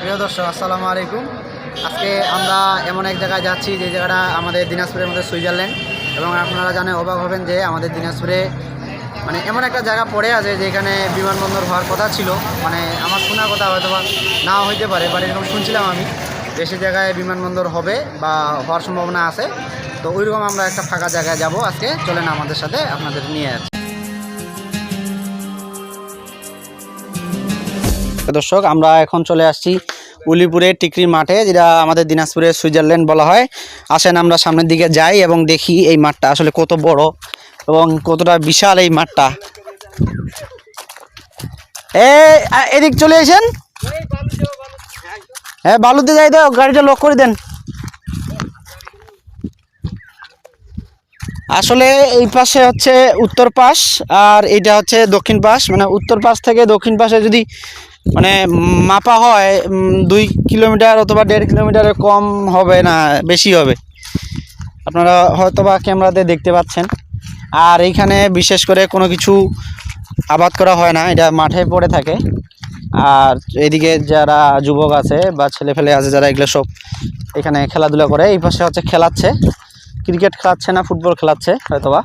প্রিয় দর্শক, আসসালামু আলাইকুম। আজকে আমরা এমন এক জায়গায় যাচ্ছি যে জায়গাটা আমাদের দিনাজপুরের মধ্যে সুইজারল্যান্ড এবং আপনারা জানে অবাক হবেন যে আমাদের দিনাজপুরে মানে এমন একটা জায়গা পড়ে আছে যেখানে বিমানবন্দর হওয়ার কথা ছিল। মানে আমার শোনা কথা হয়তো বা নাও হইতে পারে বাট এরকম শুনছিলাম আমি সে জায়গায় বিমানবন্দর হবে বা হওয়ার সম্ভাবনা আছে। তো ওইরকম আমরা একটা ফাঁকা জায়গায় যাব আজকে। চলেন আমাদের সাথে আপনাদের নিয়ে যাচ্ছি দর্শক, আমরা এখন চলে আসছি উলিপুরে টিকরি মাঠে, যেটা আমাদের দিনাজপুরের সুইজারল্যান্ড বলা হয়। আসেন আমরা সামনের দিকে যাই এবং দেখি এই মাঠটা আসলে কত বড় এবং কতটা বিশাল এই মাঠটা। এ এদিক চলে এসেন হ্যাঁ বালুতে যাই দাও গাড়িটা লক করে দেন। আসলে এই পাশে হচ্ছে উত্তর পাশ, আর এটা হচ্ছে দক্ষিণ পাশ। মানে উত্তর পাশ থেকে দক্ষিণ পাশে যদি মানে মাপা হয় দুই কিলোমিটার অথবা দেড় কিলোমিটারের কম হবে না, বেশি হবে। আপনারা হয়তো বা ক্যামেরাতে দেখতে পাচ্ছেন। আর এইখানে বিশেষ করে কোনো কিছু আবাদ করা হয় না, এটা মাঠে পড়ে থাকে। আর এদিকে যারা যুবক আছে বা ছেলে ফেলে আছে, যারা এগুলো সব এখানে খেলাধুলা করে, এই পাশে হচ্ছে খেলাচ্ছে। ক্রিকেট খেলাচ্ছে না, ফুটবল খেলাচ্ছে, হয়তোবা।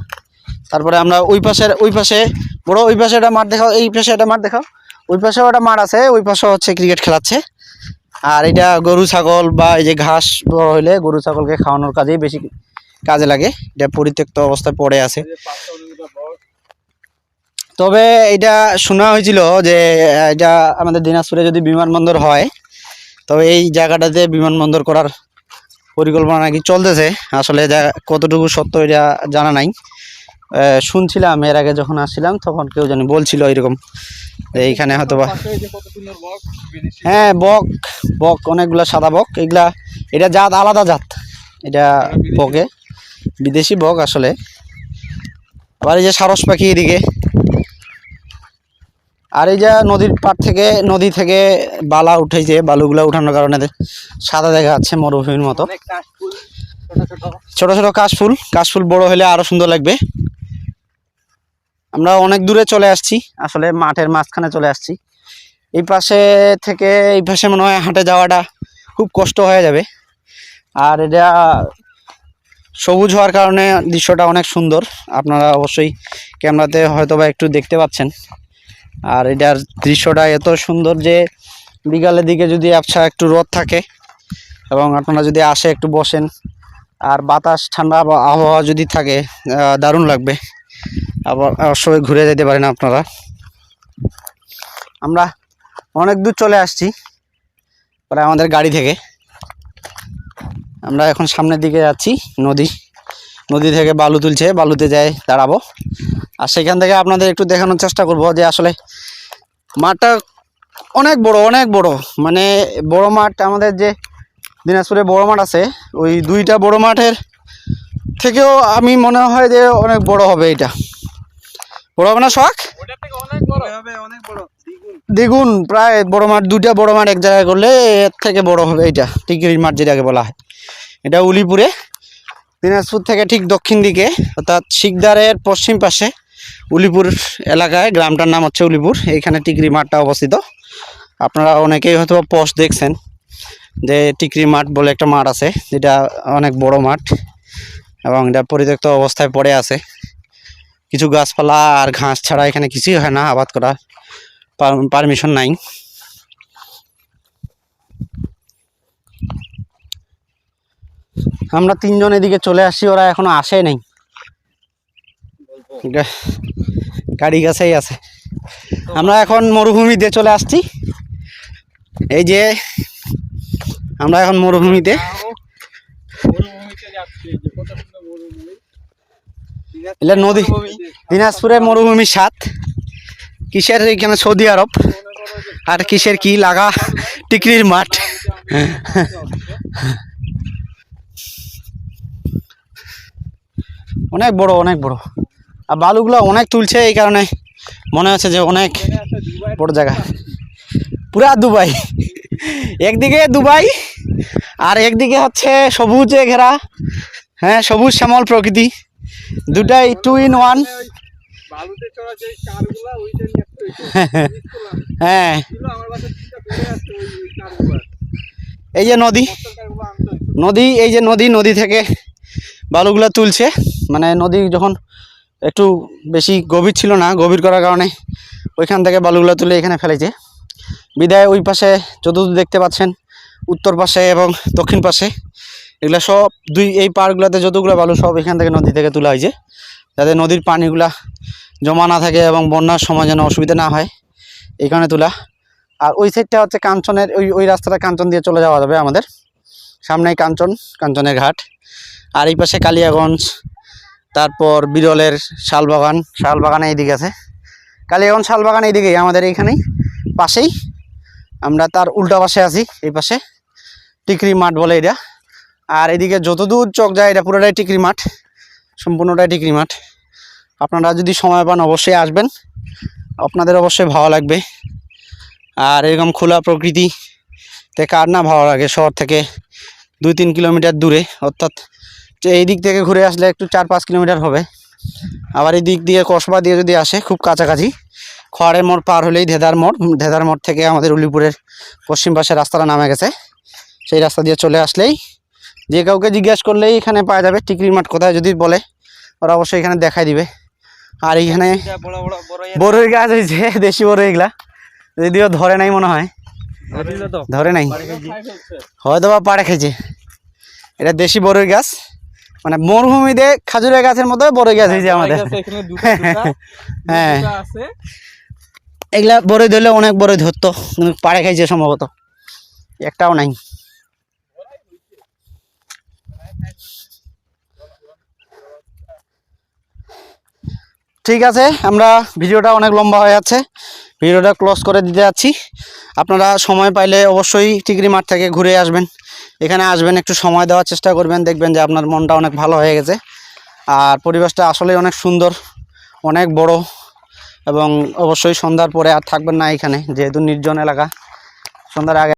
তারপরে আমরা ওই পাশের, ওই পাশে, বড় ওই পাশে একটা মাঠ দেখাও, এই পাশে একটা মাঠ দেখাও। ওই পাশেও একটা মাঠ আছে, ওই পাশে হচ্ছে ক্রিকেট খেলাচ্ছে। আর এটা গরু, ছাগল বা এই যে ঘাস বড় হইলে গরু, ছাগলকে খাওয়ানোর কাজেই বেশি কাজে লাগে। এটা পরিত্যক্ত অবস্থায় পড়ে আছে। তবে এটা শোনা হয়েছিল যে এটা আমাদের দিনাজপুরে যদি বিমানবন্দর হয়, তবে এই জায়গাটাতে বিমানবন্দর করার পরিকল্পনা নাকি চলতেছে। আসলে যা- কতটুকু সত্য এটা জানা নাই। শুনছিলাম, এর আগে যখন আসছিলাম তখন কেউ জানি বলছিল এরকম এইখানে হয়তো বা হ্যাঁ বক বক, অনেকগুলা সাদা বক, এগুলা, এটা জাত আলাদা জাত। এটা বকে, বিদেশি বক আসলে। আবার এই যে সারস পাখি এদিকে। আর এই যে নদীর পাড় থেকে, নদী থেকে বালা উঠেছে বালুগুলা উঠানোর কারণে সাদা দেখা যাচ্ছে মরুভূমির মতো। ছোট ছোট কাশফুল কাশফুল বড় হলে আরও সুন্দর লাগবে। আমরা অনেক দূরে চলে আসছি, আসলে মাঠের মাঝখানে চলে আসছি। এই পাশে থেকে, এই পাশে মনে হয় হাঁটে যাওয়াটা খুব কষ্ট হয়ে যাবে। আর এটা সবুজ হওয়ার কারণে দৃশ্যটা অনেক সুন্দর। আপনারা অবশ্যই ক্যামেরাতে হয়তো বা একটু দেখতে পাচ্ছেন। আর এটার দৃশ্যটা এত সুন্দর যে বিকালের দিকে যদি আচ্ছা একটু রোদ থাকে এবং আপনারা যদি আসে একটু বসেন, আর বাতাস, ঠান্ডা আবহাওয়া যদি থাকে দারুণ লাগবে। আবার অবশ্যই ঘুরে যেতে পারেন আপনারা। আমরা অনেক দূর চলে আসছি, প্রায় আমাদের গাড়ি থেকে। আমরা এখন সামনের দিকে যাচ্ছি, নদী। নদী থেকে বালু তুলছে, বালুতে যাই দাঁড়াবো। আর সেখান থেকে আপনাদের একটু দেখানোর চেষ্টা করব যে আসলে মাঠটা অনেক বড় অনেক বড়। মানে বড় মাঠ আমাদের যে দিনাজপুরে বড় মাঠ আছে, ওই দুইটা বড় মাঠের থেকেও আমি মনে হয় যে অনেক বড় হবে এটা। বড় হবে না শখ? দ্বিগুণ। প্রায় বড় মাঠ দুইটা বড় মাঠ এক জায়গায় করলে এর থেকে বড় হবে এটা টিকিরির মাঠ যেটাকে বলা হয়। এটা উলিপুরে দিনাজপুর থেকে ঠিক দক্ষিণ দিকে অর্থাৎ শিকদারের পশ্চিম পাশে উলিপুর এলাকায় গ্রামটার নাম হচ্ছে উলিপুর এইখানে টিকরি মাঠটা অবস্থিত। আপনারা অনেকেই হয়তো পোস্ট দেখছেন যে টিকরি মাঠ বলে একটা মাঠ আছে যেটা অনেক বড় মাঠ। এবং এটা পরিত্যক্ত অবস্থায় পড়ে আছে। কিছু গাছপালা আর ঘাস ছাড়া এখানে কিছুই হয় না, আবাদ করার পারমিশন নাই। আমরা তিনজন এদিকে চলে আসছি ওরা এখনও আসে নাই। গাড়ি কাছেই আছে। আমরা এখন মরুভূমিতে চলে আসছি। এই যে, আমরা এখন মরুভূমিতে এটা নদী দিনাজপুরে মরুভূমির সাত। কিসের এখানে সৌদি আরব? আর কিসের কি লাগা? টিকরির মাঠ। অনেক বড় অনেক বড়। আর বালুগুলো অনেক তুলছে এই কারণে মনে হচ্ছে যে অনেক বড় জায়গা। পুরা দুবাই। একদিকে দুবাই আর একদিকে হচ্ছে সবুজে ঘেরা হ্যাঁ সবুজ শ্যামল প্রকৃতি। দুটাই টু ইন ওয়ান হ্যাঁ এই যে নদী। নদী এই যে নদী নদী থেকে বালুগুলো তুলছে। মানে নদী যখন একটু বেশি গভীর ছিল না গভীর করার কারণে ওইখান থেকে বালুগুলো তুলে এখানে ফেলেছে। বিদায় ওই পাশে যতদূর দেখতে পাচ্ছেন উত্তর পাশে এবং দক্ষিণ পাশে। এগুলো সব দুই, এই পাড়গুলোতে যতগুলো বালু সব এখান থেকে নদী থেকে তোলা হয়েছে যাতে নদীর পানিগুলা জমা না থাকে এবং বন্যার সময় যেন অসুবিধা না হয়, এই কারণে তোলা। আর ওই সাইডটা হচ্ছে কাঞ্চনের, ওই ওই রাস্তাটা কাঞ্চন দিয়ে চলে যাওয়া যাবে আমাদের। সামনেই কাঞ্চন, কাঞ্চনের ঘাট। আর এই পাশে কালিয়াগঞ্জ, তারপর বিরলের শালবাগান শালবাগান এইদিকে আছে। কালিয়াগঞ্জ শালবাগান এইদিকেই, আমাদের এইখানেই পাশেই। আমরা তার উল্টা পাশে আছি, এই পাশে। টিকরি মাঠ বলে এটা। আর এদিকে যতদূর চোখ যায়, এটা পুরোটাই টিকরি মাঠ, সম্পূর্ণটাই টিকরি মাঠ। আপনারা যদি সময় পান, অবশ্যই আসবেন। আপনাদের অবশ্যই ভালো লাগবে। আর এরকম খোলা প্রকৃতি প্রকৃতিতে কার না ভালো লাগে, শহর থেকে দুই তিন কিলোমিটার দূরে। অর্থাৎ এই দিক থেকে ঘুরে আসলে একটু চার পাঁচ কিলোমিটার হবে। আবার এই দিক দিয়ে কসবা দিয়ে যদি আসে, খুব কাছাকাছি। খড়ের মোড় পার হলেই ধেদার মোড়। ধেদার মোড় থেকে আমাদের উলিপুরের পশ্চিম পাশে রাস্তাটা নামে গেছে। সেই রাস্তা দিয়ে চলে আসলেই যে কাউকে জিজ্ঞেস করলেই এখানে পাওয়া যাবে। টিকরি মাঠ কোথায় যদি বলে ওরা অবশ্যই এখানে দেখাই দিবে। আর এইখানে বড় বড় বড় বড়ই গাছ হয়েছে দেশি বড় এগুলা। যদিও ধরে নাই মনে হয়। ধরে নাই। হয়তো বা পাড়ে খেয়েছে এটা দেশি বড়ই গাছ। মানে মরুভূমিতে খাজুরের গাছের মতো বড়ই গাছ হয়েছে আমাদের। হ্যাঁ। এগুলা বড়ই ধরলে অনেক বড়ই ধরতো। কিন্তু পাড়ে খাইছে সম্ভবত। একটাও নাই। ঠিক আছে, আমরা ভিডিওটা অনেক লম্বা হয়ে যাচ্ছে। ভিডিওটা ক্লোজ করে দিতে যাচ্ছি। আপনারা সময় পাইলে অবশ্যই টিকরি মাঠ থেকে ঘুরে আসবেন। এখানে আসবেন, একটু সময় দেওয়ার চেষ্টা করবেন, দেখবেন যে আপনার মনটা অনেক ভালো হয়ে গেছে। আর পরিবেশটা আসলেই অনেক সুন্দর, অনেক বড় এবং অবশ্যই সন্ধ্যার পরে আর থাকবেন না এখানে, যেহেতু নির্জন এলাকা। সন্ধ্যার আগে